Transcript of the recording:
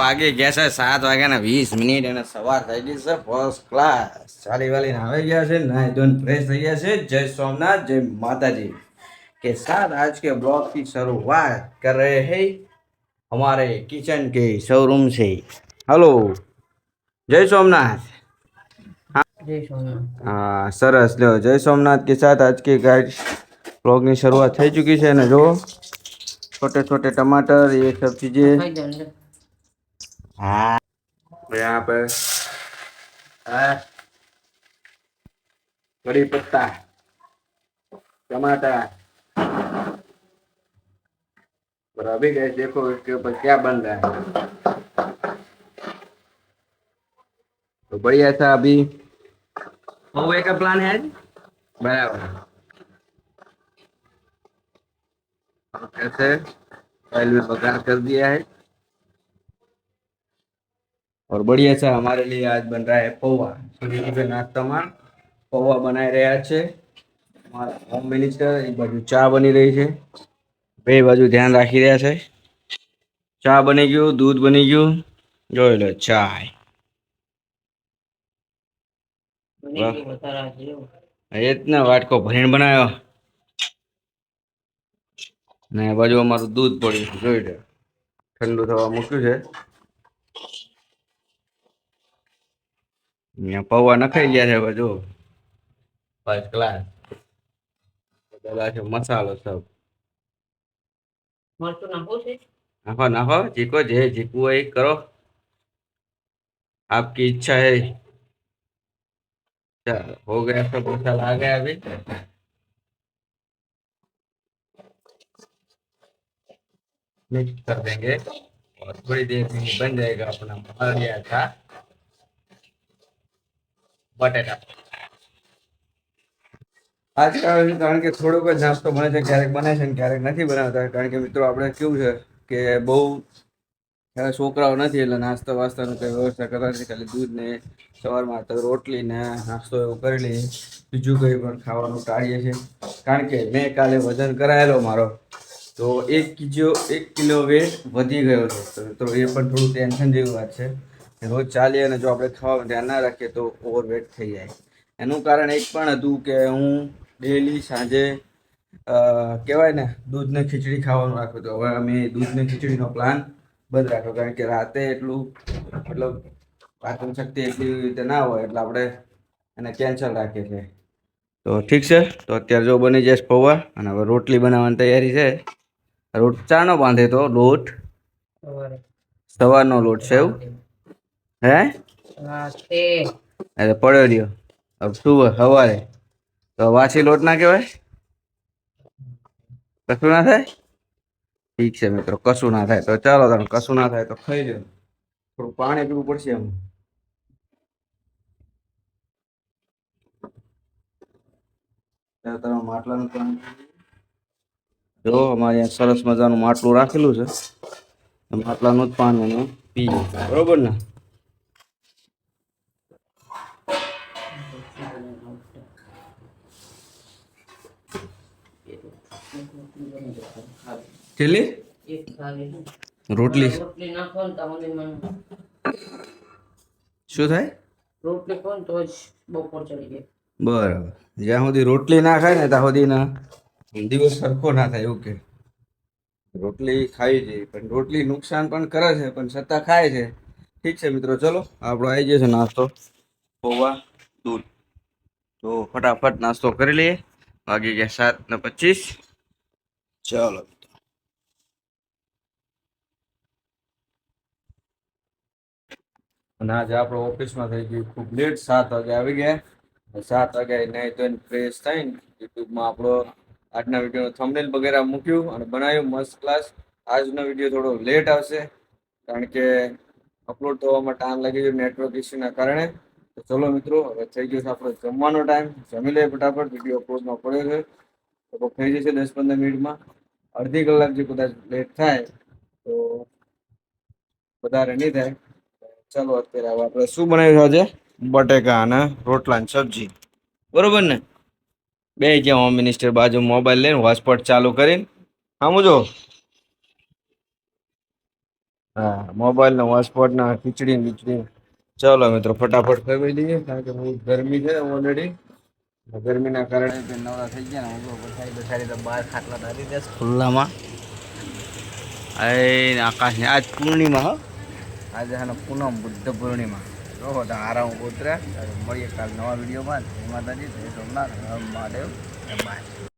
વાગે ગયા છે સાત વાગ્યાના વીસ મિનિટ અને સવાર થઈ ગઈ છે ફર્સ્ટ ક્લાસ ચાલી વાલીને આવી ગયા છે નાઈ ધોઈને ફ્રેશ થઈ ગયા છે જય સોમનાથ જય માતાજી के साथ आज के ब्लॉग की शुरुआत कर रहे हैं हमारे किचन के शोरूम से हेलो जय सोमनाथ જય સોમનાથ हाँ सरस लो जय सोमनाथ के साथ आज के गाइड ब्लॉग की शुरुआत થઈ ચૂકી છે ને જો छोटे छोटे टमाटर ये सब चीजें ખાઈ દો ને हाँ यहाँ पर है कड़ी पत्ता टमाटर और अभी गए देखो इसके ऊपर क्या बन रहा है तो बढ़िया था अभी हुए का प्लान है आज? बराबर और कैसे ऑयल में बघार कर दिया है और बढ़िया सा हमारे लिए आज बन रहा है पौवा सुबह के नाश्ता में પૌવા બનાવી રહ્યા છે અમારા હોમ મિનિસ્ટર એક બાજુ ચા બની રહી છે બે બાજુ ધ્યાન રાખી રહ્યા છે ચા બની ગયું દૂધ બની ગયું જોઈ લો ચાય બની ગયું વધારે જેવું એ જ ને વાટકો ભરીને બનાવ્યો ને આ બાજુ અમારું દૂધ પડ્યું છે જોઈ લો ઠંડુ થવા મૂક્યું છે અહીંયા પૌવા નખાઈ ગયા છે બાજુ ફર્સ્ટ ક્લાસ બધા છે મસાલો સબ મરચું નાખવું છે નાખો નાખો જીકો જે જીકવું હોય એ કરો आपकी इच्छा है चलो हो गया सब मसाला आ गया अभी मिक्स कर देंगे और थोड़ी देर में ये बन जाएगा अपना मसाला था બટેટા. આજકાલ કારણ કે થોડોક જ નાસ્તો બને છે, ક્યારેક બને છે ક્યારેક નથી બનાવતા. કારણ કે મિત્રો, આપણે કેવું છે કે બહુ છોકરાઓ નથી એટલે નાસ્તા વાસ્તાનું કંઈ વ્યવસ્થા કરતા નથી. ખાલી દૂધ ને સવારમાં તો રોટલી ને નાસ્તો એવો કરી લઈએ. બીજું કંઈ પણ ખાવાનું ટાળીએ છીએ. કારણ કે મેં કાલે વજન કરાયેલો મારો. તો એક કિજો એક કિલો વેટ વધી ગયો છે. તો એ પણ થોડું ટેન્શન જેવી વાત છે. રોજ ચાલીએ અને જો આપણે ખાવાનું ધ્યાન ના રાખીએ તો ઓવરવેટ થઈ જાય. એનું કારણ એક પણ હતું કે હું ડેલી સાંજે કહેવાય ને દૂધને ખીચડી ખાવાનું રાખ્યું હતું હવે અમે દૂધને ખીચડીનો પ્લાન બંધ રાખ્યો. કારણ કે રાતે એટલું મતલબ પાચન શક્તિ એટલી રીતે ના હોય એટલે આપણે એને કેન્સલ રાખીએ છીએ. તો ઠીક છે. તો અત્યારે જો બની જશે પૌવા અને હવે રોટલી બનાવવાની તૈયારી છે. રોટ ચાનો બાંધે તો લોટ? સવારનો લોટ છે એવું? હે? અરે પડ્યો રહ્યો. હવે શું? સવારે. તો વાસી લોટ ના કહેવાય? કશું ના થાય? ઠીક છે મિત્રો કશું ના થાય. તો ચાલો તમે કશું ના થાય તો ખાઈ લો થોડું પાણી પીવું પડશે એમ. તમે માટલાનું પાણી જો અમારે સરસ મજાનું માટલું રાખેલું છે. માટલાનું જ પાણી પીએ બરોબર ને? એક રોટલી. શું થાય? રોટલી ખાવ તો જ બપોર ચડી જાય બરાબર. જ્યાં સુધી રોટલી ના ખાય ને ત્યાં સુધી ના. દિવસ સરખો ના થાય, એવું કે. રોટલી ખાવી જોઈએ પણ રોટલી નુકસાન પણ કરે છે, પણ છતાં ખાય છે. ઠીક છે મિત્રો, ચલો, આપણો આવી જશે નાસ્તો. પૌવા, દૂધ. તો ફટાફટ નાસ્તો કરી લઈએ. વાગી ગયા સાત ને પચીસ. ચાલો અને આજે આપણો ઓફિસમાં થઈ ગયું ખૂબ લેટ સાત વાગે આવી ગયા. સાત વાગે નહીં તો ફ્રેશ થઈને યુટ્યુબમાં આપણો આજના વિડીયોનો થંબનેલ વગેરે મૂક્યું અને બનાવ્યું મસ્ત ક્લાસ આજનો વીડિયો થોડો લેટ આવશે કારણ કે અપલોડ થવામાં ટાઈમ લાગી ગયો નેટવર્ક ઇસ્યુના કારણે. તો ચલો મિત્રો હવે થઈ ગયો છે આપણો જમવાનો ટાઈમ જમી લઈએ ફટાફટ વીડિયો અપલોડમાં પડ્યો છે. તો થઈ જશે દસ પંદર મિનિટમાં. અડધી કલાક જે કદાચ લેટ થાય તો વધારે નહીં થાય. ચાલો અત્યારે હવે આપણે શું બનાવ્યું છે આજે? બટેકા અને રોટલા ને સબ્જી. બરોબર ને? બે જ્યાં હોમ મિનિસ્ટર બાજુ મોબાઈલ લઈને હોટસ્પોટ ચાલુ કરીને. સમજો હા મોબાઈલ હોટસ્પોટના ખીચડી ને બીચડી. ચાલો મિત્રો, ફટાફટ ફેરવી લઈએ કારણ કે બહુ ગરમી છે ઓલરેડી ગરમીના કારણે નવરા થઈ ગયા ને હું બેસાડી બેસાડી તો બહાર ખાટલા ડાલી દે ખુલ્લામાં. એ આકાશ આજ પૂર્ણિમા, હો. આજે હે ને પૂનમ, બુદ્ધ પૂર્ણિમા. જોવો તો આરામ ઉતર્યા મળીએ કાલ નવા વિડીયોમાં. જય માતાજી, જય સોમનાથ મહાદેવ બાય